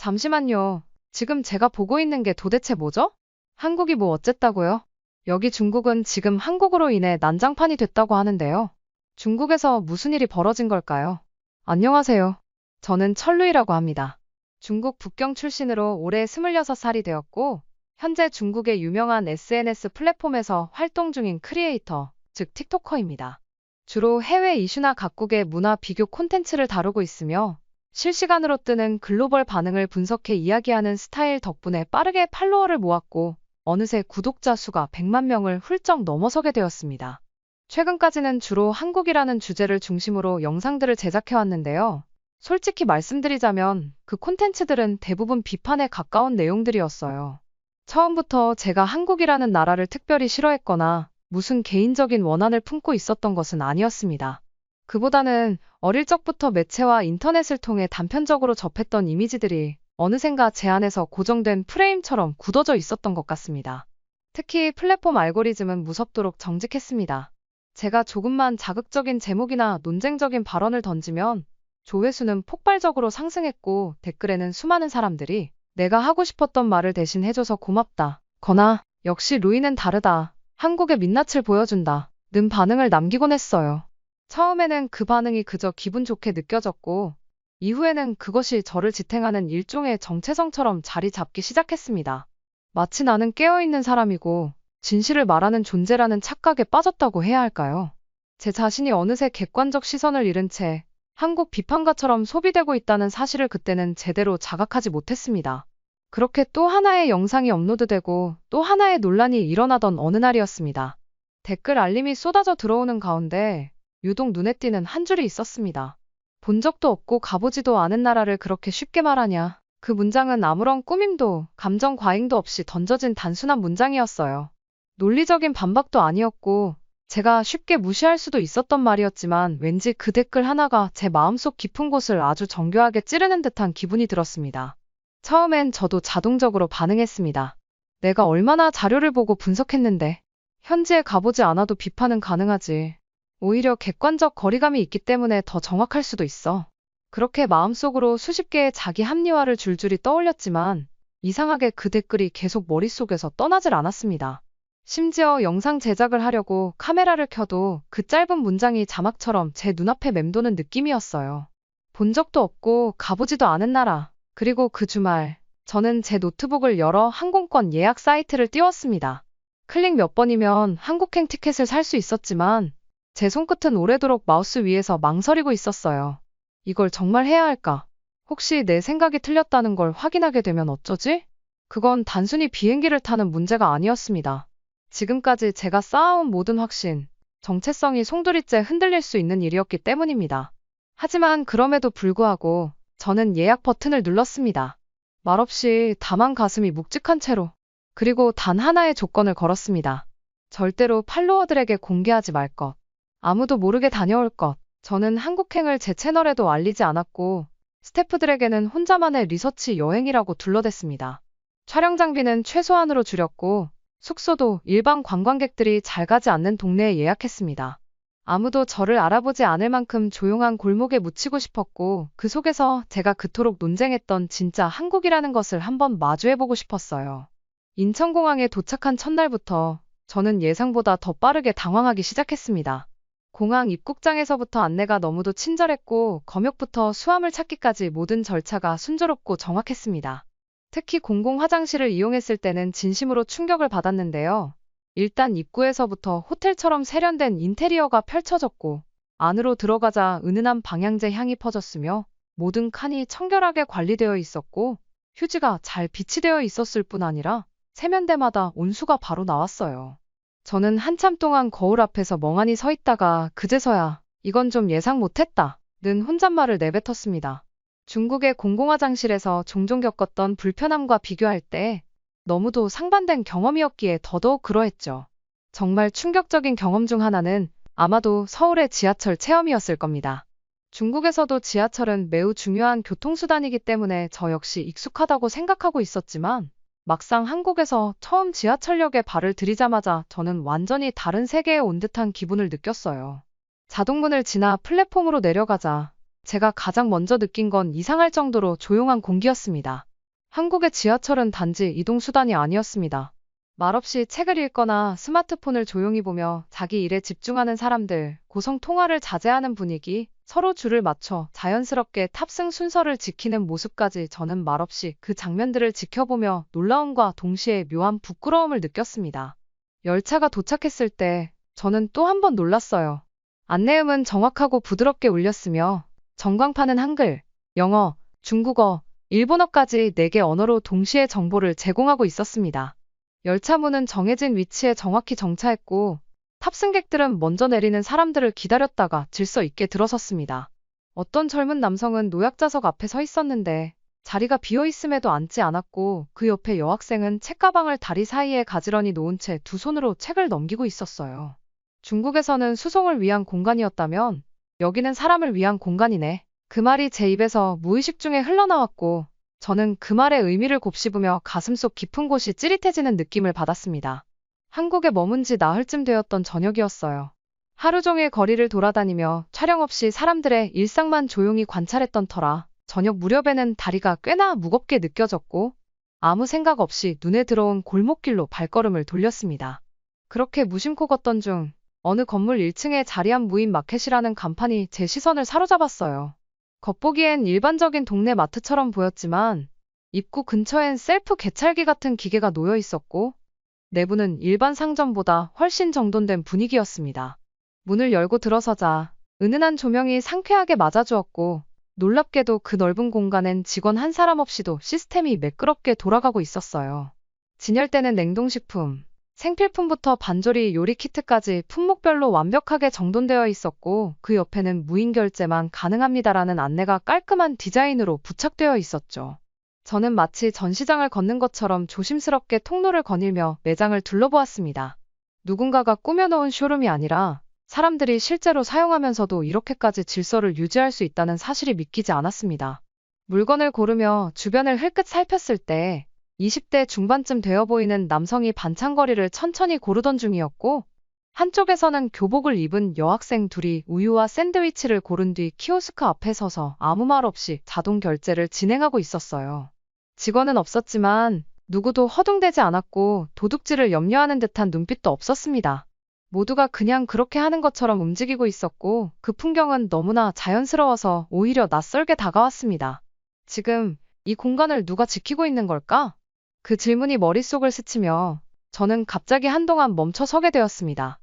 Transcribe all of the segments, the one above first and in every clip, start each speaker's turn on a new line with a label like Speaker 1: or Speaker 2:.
Speaker 1: 잠시만요. 지금 제가 보고 있는 게 도대체 뭐죠? 한국이 뭐 어쨌다고요? 여기 중국은 지금 한국으로 인해 난장판이 됐다고 하는데요. 중국에서 무슨 일이 벌어진 걸까요? 안녕하세요. 저는 철루이라고 합니다. 중국 북경 출신으로 올해 26살이 되었고, 현재 중국의 유명한 SNS 플랫폼에서 활동 중인 크리에이터, 즉 틱토커입니다. 주로 해외 이슈나 각국의 문화 비교 콘텐츠를 다루고 있으며, 실시간으로 뜨는 글로벌 반응을 분석해 이야기하는 스타일 덕분에 빠르게 팔로워를 모았고, 어느새 구독자 수가 100만 명을 훌쩍 넘어서게 되었습니다. 최근까지는 주로 한국이라는 주제를 중심으로 영상들을 제작해 왔는데요. 솔직히 말씀드리자면 그 콘텐츠들은 대부분 비판에 가까운 내용들이었어요. 처음부터 제가 한국이라는 나라를 특별히 싫어했거나 무슨 개인적인 원한을 품고 있었던 것은 아니었습니다. 그보다는 어릴 적부터 매체와 인터넷을 통해 단편적으로 접했던 이미지들이 어느샌가 제 안에서 고정된 프레임처럼 굳어져 있었던 것 같습니다. 특히 플랫폼 알고리즘은 무섭도록 정직했습니다. 제가 조금만 자극적인 제목이나 논쟁적인 발언을 던지면 조회수는 폭발적으로 상승했고 댓글에는 수많은 사람들이 내가 하고 싶었던 말을 대신 해줘서 고맙다. 거나 역시 루이는 다르다. 한국의 민낯을 보여준다. 는 반응을 남기곤 했어요. 처음에는 그 반응이 그저 기분 좋게 느껴졌고 이후에는 그것이 저를 지탱하는 일종의 정체성처럼 자리 잡기 시작했습니다. 마치 나는 깨어있는 사람이고 진실을 말하는 존재라는 착각에 빠졌다고 해야 할까요? 제 자신이 어느새 객관적 시선을 잃은 채 한국 비판가처럼 소비되고 있다는 사실을 그때는 제대로 자각하지 못했습니다. 그렇게 또 하나의 영상이 업로드되고 또 하나의 논란이 일어나던 어느 날이었습니다. 댓글 알림이 쏟아져 들어오는 가운데 유독 눈에 띄는 한 줄이 있었습니다. 본 적도 없고 가보지도 않은 나라를 그렇게 쉽게 말하냐. 그 문장은 아무런 꾸밈도 감정 과잉도 없이 던져진 단순한 문장이었어요. 논리적인 반박도 아니었고 제가 쉽게 무시할 수도 있었던 말이었지만 왠지 그 댓글 하나가 제 마음속 깊은 곳을 아주 정교하게 찌르는 듯한 기분이 들었습니다. 처음엔 저도 자동적으로 반응했습니다. 내가 얼마나 자료를 보고 분석했는데 현지에 가보지 않아도 비판은 가능하지. 오히려 객관적 거리감이 있기 때문에 더 정확할 수도 있어. 그렇게 마음속으로 수십 개의 자기 합리화를 줄줄이 떠올렸지만 이상하게 그 댓글이 계속 머릿속에서 떠나질 않았습니다. 심지어 영상 제작을 하려고 카메라를 켜도 그 짧은 문장이 자막처럼 제 눈앞에 맴도는 느낌이었어요. 본 적도 없고 가보지도 않은 나라. 그리고 그 주말, 저는 제 노트북을 열어 항공권 예약 사이트를 띄웠습니다. 클릭 몇 번이면 한국행 티켓을 살 수 있었지만 제 손끝은 오래도록 마우스 위에서 망설이고 있었어요. 이걸 정말 해야 할까? 혹시 내 생각이 틀렸다는 걸 확인하게 되면 어쩌지? 그건 단순히 비행기를 타는 문제가 아니었습니다. 지금까지 제가 쌓아온 모든 확신, 정체성이 송두리째 흔들릴 수 있는 일이었기 때문입니다. 하지만 그럼에도 불구하고 저는 예약 버튼을 눌렀습니다. 말없이 다만 가슴이 묵직한 채로 그리고 단 하나의 조건을 걸었습니다. 절대로 팔로워들에게 공개하지 말 것. 아무도 모르게 다녀올 것. 저는 한국행을 제 채널에도 알리지 않았고 스태프들에게는 혼자만의 리서치 여행이라고 둘러댔습니다. 촬영 장비는 최소한으로 줄였고 숙소도 일반 관광객들이 잘 가지 않는 동네에 예약했습니다. 아무도 저를 알아보지 않을 만큼 조용한 골목에 묻히고 싶었고 그 속에서 제가 그토록 논쟁했던 진짜 한국이라는 것을 한번 마주해보고 싶었어요. 인천공항에 도착한 첫날부터 저는 예상보다 더 빠르게 당황하기 시작했습니다. 공항 입국장에서부터 안내가 너무도 친절했고 검역부터 수화물 찾기까지 모든 절차가 순조롭고 정확했습니다. 특히 공공 화장실을 이용했을 때는 진심으로 충격을 받았는데요. 일단 입구에서부터 호텔처럼 세련된 인테리어가 펼쳐졌고 안으로 들어가자 은은한 방향제 향이 퍼졌으며 모든 칸이 청결하게 관리되어 있었고 휴지가 잘 비치되어 있었을 뿐 아니라 세면대마다 온수가 바로 나왔어요. 저는 한참 동안 거울 앞에서 멍하니 서 있다가 그제서야 이건 좀 예상 못했다. 는 혼잣말을 내뱉었습니다. 중국의 공공화장실에서 종종 겪었던 불편함과 비교할 때 너무도 상반된 경험이었기에 더더욱 그러했죠. 정말 충격적인 경험 중 하나는 아마도 서울의 지하철 체험이었을 겁니다. 중국에서도 지하철은 매우 중요한 교통수단이기 때문에 저 역시 익숙하다고 생각하고 있었지만 막상 한국에서 처음 지하철역에 발을 들이자마자 저는 완전히 다른 세계에 온 듯한 기분을 느꼈어요. 자동문을 지나 플랫폼으로 내려가자 제가 가장 먼저 느낀 건 이상할 정도로 조용한 공기였습니다. 한국의 지하철은 단지 이동수단이 아니었습니다. 말없이 책을 읽거나 스마트폰을 조용히 보며 자기 일에 집중하는 사람들, 고성 통화를 자제하는 분위기, 서로 줄을 맞춰 자연스럽게 탑승 순서를 지키는 모습까지 저는 말없이 그 장면들을 지켜보며 놀라움과 동시에 묘한 부끄러움을 느꼈습니다. 열차가 도착했을 때 저는 또 한 번 놀랐어요. 안내음은 정확하고 부드럽게 울렸으며 전광판은 한글, 영어, 중국어, 일본어까지 4개 언어로 동시에 정보를 제공하고 있었습니다. 열차문은 정해진 위치에 정확히 정차했고 탑승객들은 먼저 내리는 사람들을 기다렸다가 질서 있게 들어섰습니다. 어떤 젊은 남성은 노약자석 앞에 서 있었는데 자리가 비어 있음에도 앉지 않았고 그 옆에 여학생은 책가방을 다리 사이에 가지런히 놓은 채 두 손으로 책을 넘기고 있었어요. 중국에서는 수송을 위한 공간이었다면 여기는 사람을 위한 공간이네. 그 말이 제 입에서 무의식 중에 흘러나왔고 저는 그 말의 의미를 곱씹으며 가슴속 깊은 곳이 찌릿해지는 느낌을 받았습니다. 한국에 머문 지 나흘쯤 되었던 저녁이었어요. 하루 종일 거리를 돌아다니며 촬영 없이 사람들의 일상만 조용히 관찰했던 터라 저녁 무렵에는 다리가 꽤나 무겁게 느껴졌고 아무 생각 없이 눈에 들어온 골목길로 발걸음을 돌렸습니다. 그렇게 무심코 걷던 중 어느 건물 1층에 자리한 무인 마켓이라는 간판이 제 시선을 사로잡았어요. 겉보기엔 일반적인 동네 마트처럼 보였지만 입구 근처엔 셀프 개찰기 같은 기계가 놓여 있었고 내부는 일반 상점보다 훨씬 정돈된 분위기였습니다. 문을 열고 들어서자 은은한 조명이 상쾌하게 맞아주었고 놀랍게도 그 넓은 공간엔 직원 한 사람 없이도 시스템이 매끄럽게 돌아가고 있었어요. 진열대는 냉동식품, 생필품부터 반조리 요리 키트까지 품목별로 완벽하게 정돈되어 있었고 그 옆에는 무인 결제만 가능합니다라는 안내가 깔끔한 디자인으로 부착되어 있었죠. 저는 마치 전시장을 걷는 것처럼 조심스럽게 통로를 거닐며 매장을 둘러보았습니다. 누군가가 꾸며놓은 쇼룸이 아니라 사람들이 실제로 사용하면서도 이렇게까지 질서를 유지할 수 있다는 사실이 믿기지 않았습니다. 물건을 고르며 주변을 흘끗 살폈을 때 20대 중반쯤 되어 보이는 남성이 반찬거리를 천천히 고르던 중이었고 한쪽에서는 교복을 입은 여학생 둘이 우유와 샌드위치를 고른 뒤 키오스크 앞에 서서 아무 말 없이 자동 결제를 진행하고 있었어요. 직원은 없었지만 누구도 허둥대지 않았고 도둑질을 염려하는 듯한 눈빛도 없었습니다. 모두가 그냥 그렇게 하는 것처럼 움직이고 있었고 그 풍경은 너무나 자연스러워서 오히려 낯설게 다가왔습니다. 지금 이 공간을 누가 지키고 있는 걸까? 그 질문이 머릿속을 스치며 저는 갑자기 한동안 멈춰 서게 되었습니다.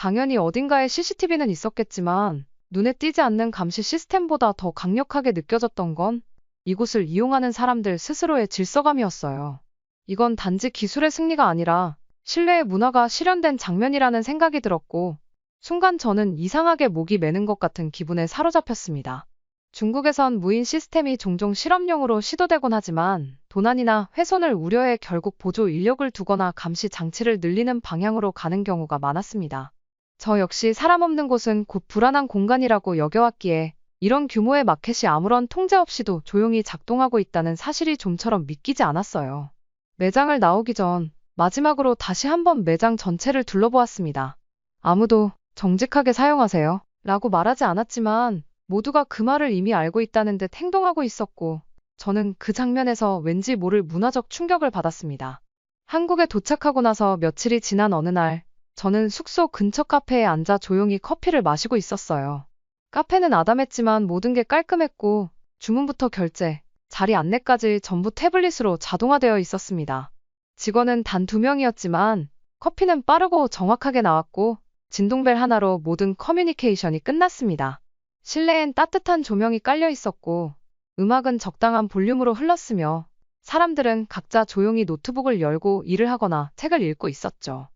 Speaker 1: 당연히 어딘가에 CCTV는 있었겠지만 눈에 띄지 않는 감시 시스템보다 더 강력하게 느껴졌던 건 이곳을 이용하는 사람들 스스로의 질서감이었어요. 이건 단지 기술의 승리가 아니라 신뢰의 문화가 실현된 장면이라는 생각이 들었고 순간 저는 이상하게 목이 매는 것 같은 기분에 사로잡혔습니다. 중국에선 무인 시스템이 종종 실험용으로 시도되곤 하지만 도난이나 훼손을 우려해 결국 보조 인력을 두거나 감시 장치를 늘리는 방향으로 가는 경우가 많았습니다. 저 역시 사람 없는 곳은 곧 불안한 공간이라고 여겨왔기에 이런 규모의 마켓이 아무런 통제 없이도 조용히 작동하고 있다는 사실이 좀처럼 믿기지 않았어요. 매장을 나오기 전 마지막으로 다시 한번 매장 전체를 둘러보았습니다. 아무도 정직하게 사용하세요. 라고 말하지 않았지만 모두가 그 말을 이미 알고 있다는 듯 행동하고 있었고 저는 그 장면에서 왠지 모를 문화적 충격을 받았습니다. 한국에 도착하고 나서 며칠이 지난 어느 날 저는 숙소 근처 카페에 앉아 조용히 커피를 마시고 있었어요. 카페는 아담했지만 모든 게 깔끔했고 주문부터 결제, 자리 안내까지 전부 태블릿으로 자동화되어 있었습니다. 직원은 단 두 명이었지만 커피는 빠르고 정확하게 나왔고 진동벨 하나로 모든 커뮤니케이션이 끝났습니다. 실내엔 따뜻한 조명이 깔려 있었고 음악은 적당한 볼륨으로 흘렀으며 사람들은 각자 조용히 노트북을 열고 일을 하거나 책을 읽고 있었죠.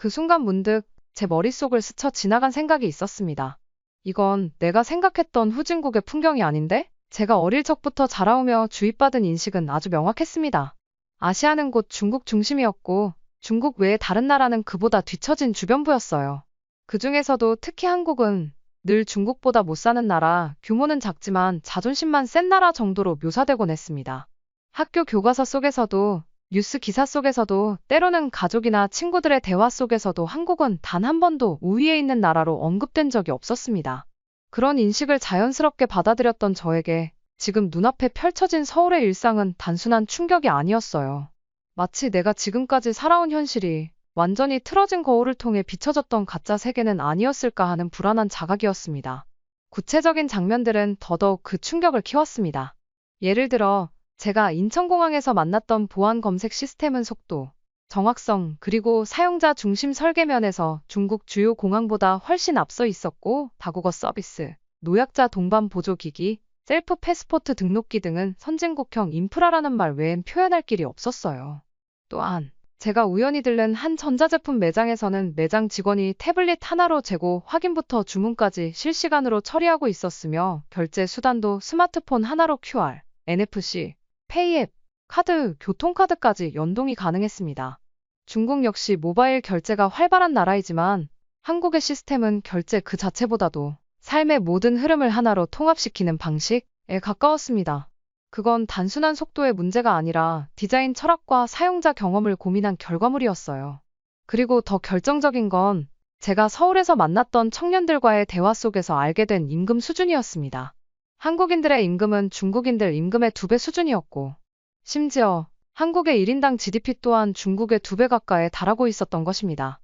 Speaker 1: 그 순간 문득 제 머릿속을 스쳐 지나간 생각이 있었습니다. 이건 내가 생각했던 후진국의 풍경이 아닌데? 제가 어릴 적부터 자라오며 주입받은 인식은 아주 명확했습니다. 아시아는 곧 중국 중심이었고 중국 외의 다른 나라는 그보다 뒤처진 주변부였어요. 그 중에서도 특히 한국은 늘 중국보다 못 사는 나라, 규모는 작지만 자존심만 센 나라 정도로 묘사되곤 했습니다. 학교 교과서 속에서도 뉴스 기사 속에서도 때로는 가족이나 친구들의 대화 속에서도 한국은 단 한 번도 우위에 있는 나라로 언급된 적이 없었습니다. 그런 인식을 자연스럽게 받아들였던 저에게 지금 눈앞에 펼쳐진 서울의 일상은 단순한 충격이 아니었어요. 마치 내가 지금까지 살아온 현실이 완전히 틀어진 거울을 통해 비춰졌던 가짜 세계는 아니었을까 하는 불안한 자각이었습니다. 구체적인 장면들은 더더욱 그 충격을 키웠습니다. 예를 들어, 제가 인천공항에서 만났던 보안 검색 시스템은 속도, 정확성, 그리고 사용자 중심 설계 면에서 중국 주요 공항보다 훨씬 앞서 있었고, 다국어 서비스, 노약자 동반 보조기기, 셀프 패스포트 등록기 등은 선진국형 인프라라는 말 외엔 표현할 길이 없었어요. 또한, 제가 우연히 들른 한 전자제품 매장에서는 매장 직원이 태블릿 하나로 재고 확인부터 주문까지 실시간으로 처리하고 있었으며 결제 수단도 스마트폰 하나로 QR, NFC, 페이앱, 카드, 교통카드까지 연동이 가능했습니다. 중국 역시 모바일 결제가 활발한 나라이지만 한국의 시스템은 결제 그 자체보다도 삶의 모든 흐름을 하나로 통합시키는 방식에 가까웠습니다. 그건 단순한 속도의 문제가 아니라 디자인 철학과 사용자 경험을 고민한 결과물이었어요. 그리고 더 결정적인 건 제가 서울에서 만났던 청년들과의 대화 속에서 알게 된 임금 수준이었습니다. 한국인들의 임금은 중국인들 임금의 두 배 수준이었고, 심지어 한국의 1인당 GDP 또한 중국의 두 배 가까이에 달하고 있었던 것입니다.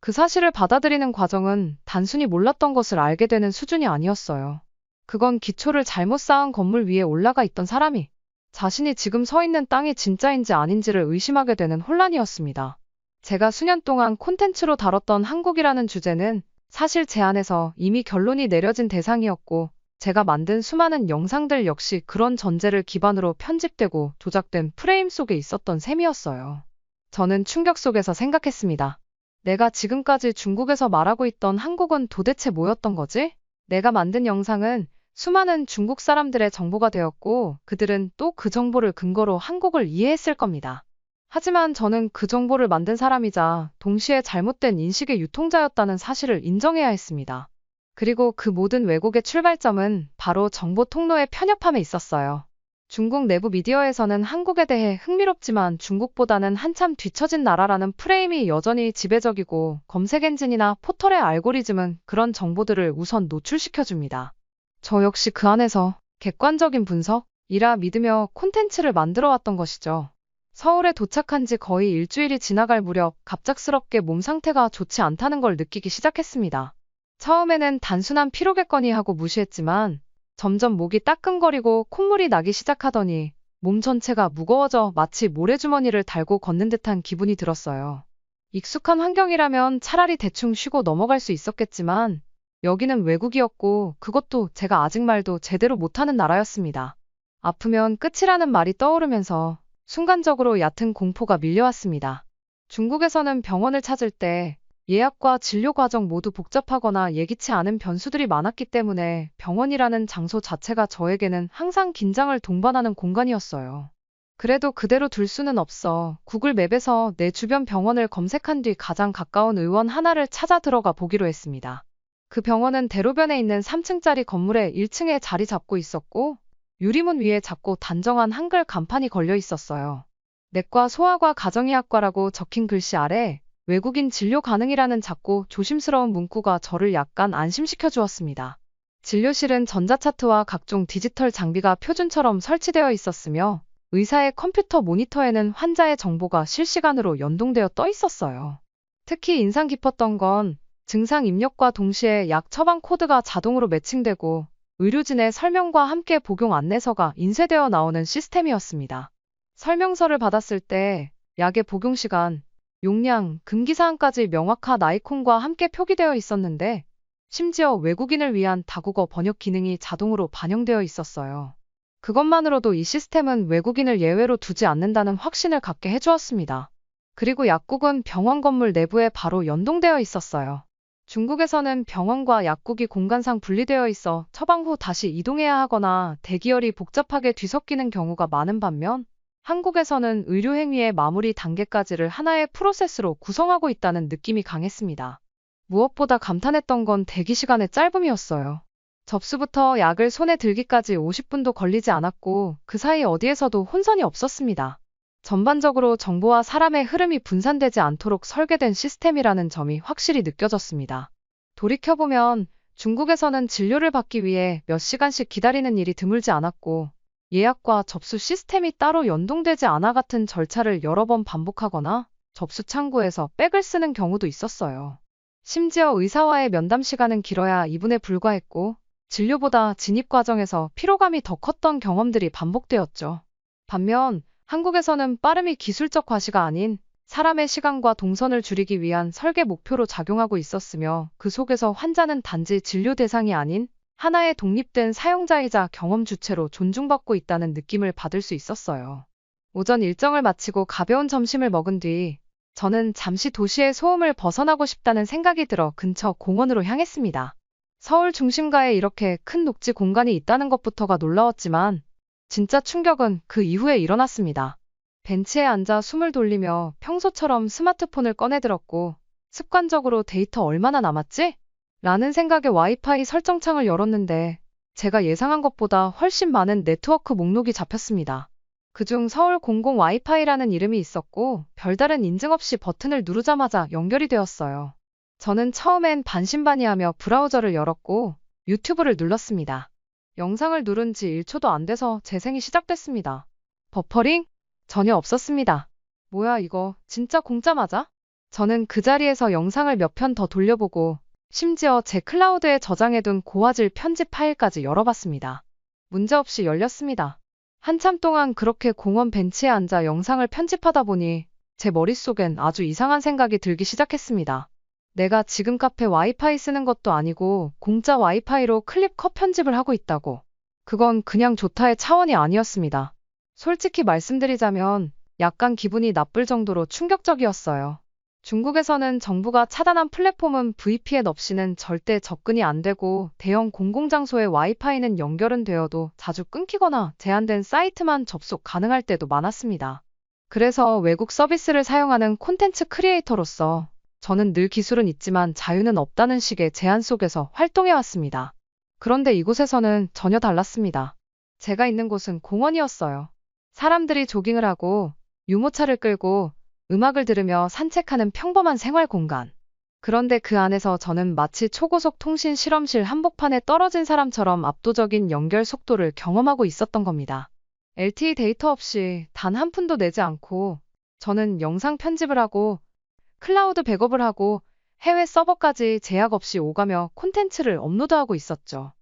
Speaker 1: 그 사실을 받아들이는 과정은 단순히 몰랐던 것을 알게 되는 수준이 아니었어요. 그건 기초를 잘못 쌓은 건물 위에 올라가 있던 사람이 자신이 지금 서 있는 땅이 진짜인지 아닌지를 의심하게 되는 혼란이었습니다. 제가 수년 동안 콘텐츠로 다뤘던 한국이라는 주제는 사실 제 안에서 이미 결론이 내려진 대상이었고 제가 만든 수많은 영상들 역시 그런 전제를 기반으로 편집되고 조작된 프레임 속에 있었던 셈이었어요. 저는 충격 속에서 생각했습니다. 내가 지금까지 중국에서 말하고 있던 한국은 도대체 뭐였던 거지? 내가 만든 영상은 수많은 중국 사람들의 정보가 되었고 그들은 또 그 정보를 근거로 한국을 이해했을 겁니다. 하지만 저는 그 정보를 만든 사람이자 동시에 잘못된 인식의 유통자였다는 사실을 인정해야 했습니다. 그리고 그 모든 왜곡의 출발점은 바로 정보 통로의 편협함에 있었어요. 중국 내부 미디어에서는 한국에 대해 흥미롭지만 중국보다는 한참 뒤처진 나라라는 프레임이 여전히 지배적이고 검색 엔진이나 포털의 알고리즘은 그런 정보들을 우선 노출시켜줍니다. 저 역시 그 안에서 객관적인 분석이라 믿으며 콘텐츠를 만들어 왔던 것이죠. 서울에 도착한 지 거의 일주일이 지나갈 무렵 갑작스럽게 몸 상태가 좋지 않다는 걸 느끼기 시작했습니다. 처음에는 단순한 피로겠거니 하고 무시했지만 점점 목이 따끔거리고 콧물이 나기 시작하더니 몸 전체가 무거워져 마치 모래주머니를 달고 걷는 듯한 기분이 들었어요. 익숙한 환경이라면 차라리 대충 쉬고 넘어갈 수 있었겠지만 여기는 외국이었고 그것도 제가 아직 말도 제대로 못하는 나라였습니다. 아프면 끝이라는 말이 떠오르면서 순간적으로 얕은 공포가 밀려왔습니다. 중국에서는 병원을 찾을 때 예약과 진료 과정 모두 복잡하거나 예기치 않은 변수들이 많았기 때문에 병원이라는 장소 자체가 저에게는 항상 긴장을 동반하는 공간이었어요. 그래도 그대로 둘 수는 없어 구글 맵에서 내 주변 병원을 검색한 뒤 가장 가까운 의원 하나를 찾아 들어가 보기로 했습니다. 그 병원은 대로변에 있는 3층짜리 건물의 1층에 자리 잡고 있었고 유리문 위에 작고 단정한 한글 간판이 걸려 있었어요. 내과 소아과 가정의학과라고 적힌 글씨 아래 외국인 진료 가능이라는 작고 조심스러운 문구가 저를 약간 안심시켜 주었습니다. 진료실은 전자차트와 각종 디지털 장비가 표준처럼 설치되어 있었으며 의사의 컴퓨터 모니터에는 환자의 정보가 실시간으로 연동되어 떠 있었어요. 특히 인상 깊었던 건 증상 입력과 동시에 약 처방 코드가 자동으로 매칭되고 의료진의 설명과 함께 복용 안내서가 인쇄되어 나오는 시스템이었습니다. 설명서를 받았을 때 약의 복용 시간, 용량, 금기사항까지 명확한 아이콘과 함께 표기되어 있었는데 심지어 외국인을 위한 다국어 번역 기능이 자동으로 반영되어 있었어요. 그것만으로도 이 시스템은 외국인을 예외로 두지 않는다는 확신을 갖게 해주었습니다. 그리고 약국은 병원 건물 내부에 바로 연동되어 있었어요. 중국에서는 병원과 약국이 공간상 분리되어 있어 처방 후 다시 이동해야 하거나 대기열이 복잡하게 뒤섞이는 경우가 많은 반면 한국에서는 의료행위의 마무리 단계까지를 하나의 프로세스로 구성하고 있다는 느낌이 강했습니다. 무엇보다 감탄했던 건 대기 시간의 짧음이었어요. 접수부터 약을 손에 들기까지 50분도 걸리지 않았고 그 사이 어디에서도 혼선이 없었습니다. 전반적으로 정보와 사람의 흐름이 분산되지 않도록 설계된 시스템이라는 점이 확실히 느껴졌습니다. 돌이켜보면 중국에서는 진료를 받기 위해 몇 시간씩 기다리는 일이 드물지 않았고 예약과 접수 시스템이 따로 연동되지 않아 같은 절차를 여러 번 반복하거나 접수 창구에서 백을 쓰는 경우도 있었어요. 심지어 의사와의 면담 시간은 길어야 2분에 불과했고 진료보다 진입 과정에서 피로감이 더 컸던 경험들이 반복되었죠. 반면 한국에서는 빠름이 기술적 과시가 아닌 사람의 시간과 동선을 줄이기 위한 설계 목표로 작용하고 있었으며 그 속에서 환자는 단지 진료 대상이 아닌 하나의 독립된 사용자이자 경험 주체로 존중받고 있다는 느낌을 받을 수 있었어요. 오전 일정을 마치고 가벼운 점심을 먹은 뒤 저는 잠시 도시의 소음을 벗어나고 싶다는 생각이 들어 근처 공원으로 향했습니다. 서울 중심가에 이렇게 큰 녹지 공간이 있다는 것부터가 놀라웠지만 진짜 충격은 그 이후에 일어났습니다. 벤치에 앉아 숨을 돌리며 평소처럼 스마트폰을 꺼내들었고 습관적으로 데이터 얼마나 남았지? 라는 생각에 와이파이 설정창을 열었는데 제가 예상한 것보다 훨씬 많은 네트워크 목록이 잡혔습니다. 그중 서울 공공 와이파이라는 이름이 있었고 별다른 인증 없이 버튼을 누르자마자 연결이 되었어요. 저는 처음엔 반신반의하며 브라우저를 열었고 유튜브를 눌렀습니다. 영상을 누른 지 1초도 안 돼서 재생이 시작됐습니다. 버퍼링? 전혀 없었습니다. 뭐야 이거 진짜 공짜 맞아? 저는 그 자리에서 영상을 몇 편 더 돌려보고 심지어 제 클라우드에 저장해둔 고화질 편집 파일까지 열어봤습니다. 문제없이 열렸습니다. 한참 동안 그렇게 공원 벤치에 앉아 영상을 편집하다 보니 제 머릿속엔 아주 이상한 생각이 들기 시작했습니다. 내가 지금 카페 와이파이 쓰는 것도 아니고 공짜 와이파이로 클립 컷 편집을 하고 있다고. 그건 그냥 좋다의 차원이 아니었습니다. 솔직히 말씀드리자면 약간 기분이 나쁠 정도로 충격적이었어요. 중국에서는 정부가 차단한 플랫폼은 VPN 없이는 절대 접근이 안 되고 대형 공공장소의 와이파이는 연결은 되어도 자주 끊기거나 제한된 사이트만 접속 가능할 때도 많았습니다. 그래서 외국 서비스를 사용하는 콘텐츠 크리에이터로서 저는 늘 기술은 있지만 자유는 없다는 식의 제안 속에서 활동해왔습니다. 그런데 이곳에서는 전혀 달랐습니다. 제가 있는 곳은 공원이었어요. 사람들이 조깅을 하고 유모차를 끌고 음악을 들으며 산책하는 평범한 생활 공간. 그런데 그 안에서 저는 마치 초고속 통신 실험실 한복판에 떨어진 사람처럼 압도적인 연결 속도를 경험하고 있었던 겁니다. LTE 데이터 없이 단 한 푼도 내지 않고 저는 영상 편집을 하고 클라우드 백업을 하고 해외 서버까지 제약 없이 오가며 콘텐츠를 업로드하고 있었죠.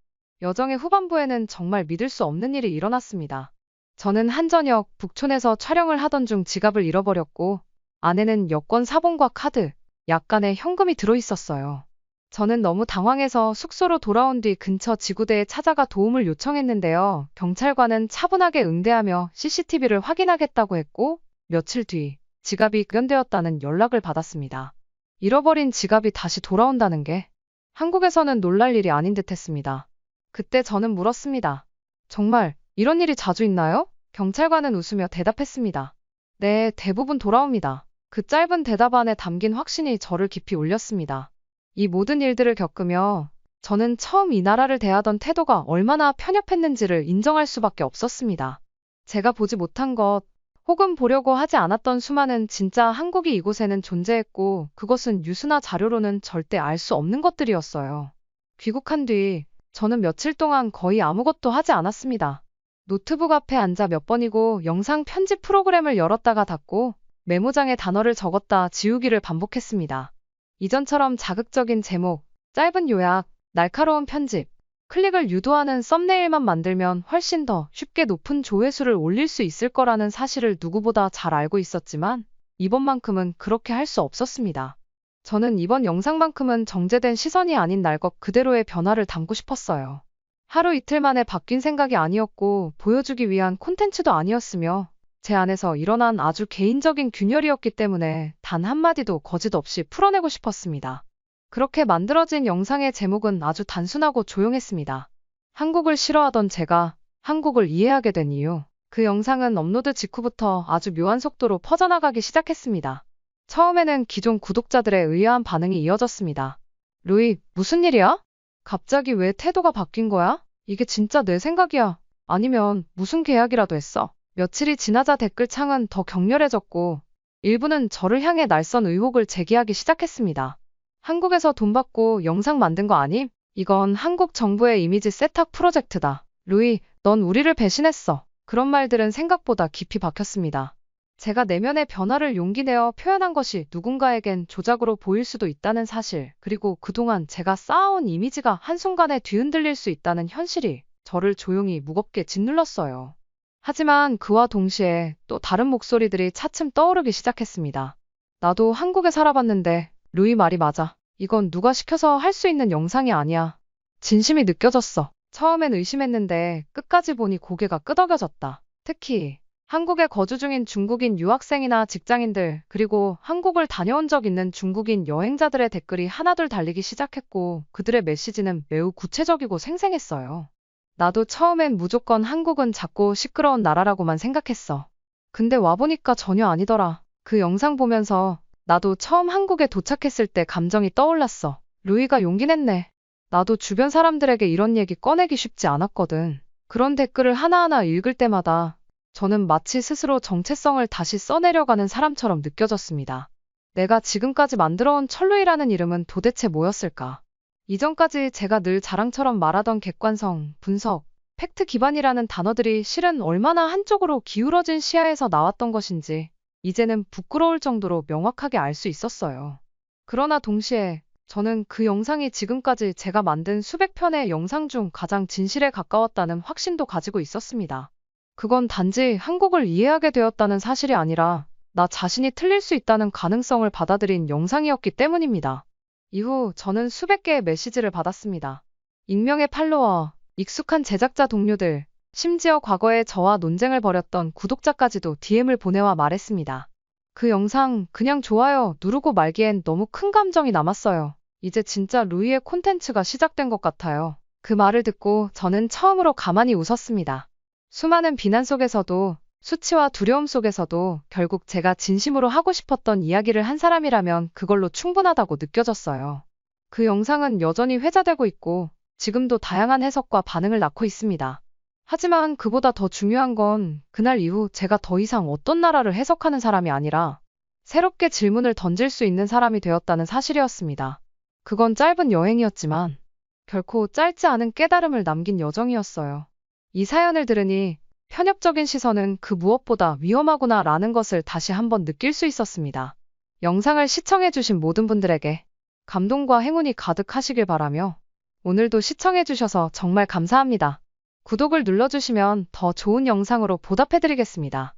Speaker 1: 여정의 후반부에는 정말 믿을 수 없는 일이 일어났습니다. 저는 한저녁 북촌에서 촬영을 하던 중 지갑을 잃어버렸고 안에는 여권 사본과 카드, 약간의 현금이 들어있었어요. 저는 너무 당황해서 숙소로 돌아온 뒤 근처 지구대에 찾아가 도움을 요청했는데요. 경찰관은 차분하게 응대하며 CCTV를 확인하겠다고 했고 며칠 뒤 지갑이 발견되었다는 연락을 받았습니다. 잃어버린 지갑이 다시 돌아온다는 게 한국에서는 놀랄 일이 아닌 듯 했습니다. 그때 저는 물었습니다. 정말 이런 일이 자주 있나요? 경찰관은 웃으며 대답했습니다. 네, 대부분 돌아옵니다. 그 짧은 대답 안에 담긴 확신이 저를 깊이 울렸습니다. 이 모든 일들을 겪으며 저는 처음 이 나라를 대하던 태도가 얼마나 편협했는지를 인정할 수밖에 없었습니다. 제가 보지 못한 것, 혹은 보려고 하지 않았던 수많은 진짜 한국이 이곳에는 존재했고 그것은 뉴스나 자료로는 절대 알 수 없는 것들이었어요. 귀국한 뒤 저는 며칠 동안 거의 아무것도 하지 않았습니다. 노트북 앞에 앉아 몇 번이고 영상 편집 프로그램을 열었다가 닫고 메모장에 단어를 적었다 지우기를 반복했습니다. 이전처럼 자극적인 제목, 짧은 요약, 날카로운 편집, 클릭을 유도하는 썸네일만 만들면 훨씬 더 쉽게 높은 조회수를 올릴 수 있을 거라는 사실을 누구보다 잘 알고 있었지만 이번만큼은 그렇게 할 수 없었습니다. 저는 이번 영상만큼은 정제된 시선이 아닌 날 것 그대로의 변화를 담고 싶었어요. 하루 이틀 만에 바뀐 생각이 아니었고 보여주기 위한 콘텐츠도 아니었으며 제 안에서 일어난 아주 개인적인 균열이었기 때문에 단 한마디도 거짓 없이 풀어내고 싶었습니다. 그렇게 만들어진 영상의 제목은 아주 단순하고 조용했습니다. 한국을 싫어하던 제가 한국을 이해하게 된 이유. 그 영상은 업로드 직후부터 아주 묘한 속도로 퍼져나가기 시작했습니다. 처음에는 기존 구독자들의 의아한 반응이 이어졌습니다. 루이, 무슨 일이야? 갑자기 왜 태도가 바뀐 거야? 이게 진짜 내 생각이야. 아니면 무슨 계약이라도 했어. 며칠이 지나자 댓글창은 더 격렬해졌고 일부는 저를 향해 날선 의혹을 제기하기 시작했습니다. 한국에서 돈 받고 영상 만든 거 아님? 이건 한국 정부의 이미지 세탁 프로젝트다. 루이, 넌 우리를 배신했어. 그런 말들은 생각보다 깊이 박혔습니다. 제가 내면의 변화를 용기 내어 표현한 것이 누군가에겐 조작으로 보일 수도 있다는 사실, 그리고 그동안 제가 쌓아온 이미지가 한순간에 뒤흔들릴 수 있다는 현실이 저를 조용히 무겁게 짓눌렀어요. 하지만 그와 동시에 또 다른 목소리들이 차츰 떠오르기 시작했습니다. 나도 한국에 살아봤는데 루이 말이 맞아. 이건 누가 시켜서 할 수 있는 영상이 아니야. 진심이 느껴졌어. 처음엔 의심했는데 끝까지 보니 고개가 끄덕여졌다. 특히 한국에 거주 중인 중국인 유학생이나 직장인들, 그리고 한국을 다녀온 적 있는 중국인 여행자들의 댓글이 하나둘 달리기 시작했고, 그들의 메시지는 매우 구체적이고 생생했어요. 나도 처음엔 무조건 한국은 작고 시끄러운 나라라고만 생각했어. 근데 와보니까 전혀 아니더라. 그 영상 보면서 나도 처음 한국에 도착했을 때 감정이 떠올랐어. 루이가 용기 냈네. 나도 주변 사람들에게 이런 얘기 꺼내기 쉽지 않았거든. 그런 댓글을 하나하나 읽을 때마다 저는 마치 스스로 정체성을 다시 써내려가는 사람처럼 느껴졌습니다. 내가 지금까지 만들어온 철루이라는 이름은 도대체 뭐였을까? 이전까지 제가 늘 자랑처럼 말하던 객관성, 분석, 팩트 기반이라는 단어들이 실은 얼마나 한쪽으로 기울어진 시야에서 나왔던 것인지 이제는 부끄러울 정도로 명확하게 알 수 있었어요. 그러나 동시에 저는 그 영상이 지금까지 제가 만든 수백 편의 영상 중 가장 진실에 가까웠다는 확신도 가지고 있었습니다. 그건 단지 한국을 이해하게 되었다는 사실이 아니라 나 자신이 틀릴 수 있다는 가능성을 받아들인 영상이었기 때문입니다. 이후 저는 수백 개의 메시지를 받았습니다. 익명의 팔로워, 익숙한 제작자 동료들, 심지어 과거에 저와 논쟁을 벌였던 구독자까지도 DM을 보내와 말했습니다. 그 영상 그냥 좋아요 누르고 말기엔 너무 큰 감정이 남았어요. 이제 진짜 루이의 콘텐츠가 시작된 것 같아요. 그 말을 듣고 저는 처음으로 가만히 웃었습니다. 수많은 비난 속에서도 수치와 두려움 속에서도 결국 제가 진심으로 하고 싶었던 이야기를 한 사람이라면 그걸로 충분하다고 느껴졌어요. 그 영상은 여전히 회자되고 있고 지금도 다양한 해석과 반응을 낳고 있습니다. 하지만 그보다 더 중요한 건 그날 이후 제가 더 이상 어떤 나라를 해석하는 사람이 아니라 새롭게 질문을 던질 수 있는 사람이 되었다는 사실이었습니다. 그건 짧은 여행이었지만 결코 짧지 않은 깨달음을 남긴 여정이었어요. 이 사연을 들으니 편협적인 시선은 그 무엇보다 위험하구나 라는 것을 다시 한번 느낄 수 있었습니다. 영상을 시청해주신 모든 분들에게 감동과 행운이 가득하시길 바라며 오늘도 시청해주셔서 정말 감사합니다. 구독을 눌러주시면 더 좋은 영상으로 보답해드리겠습니다.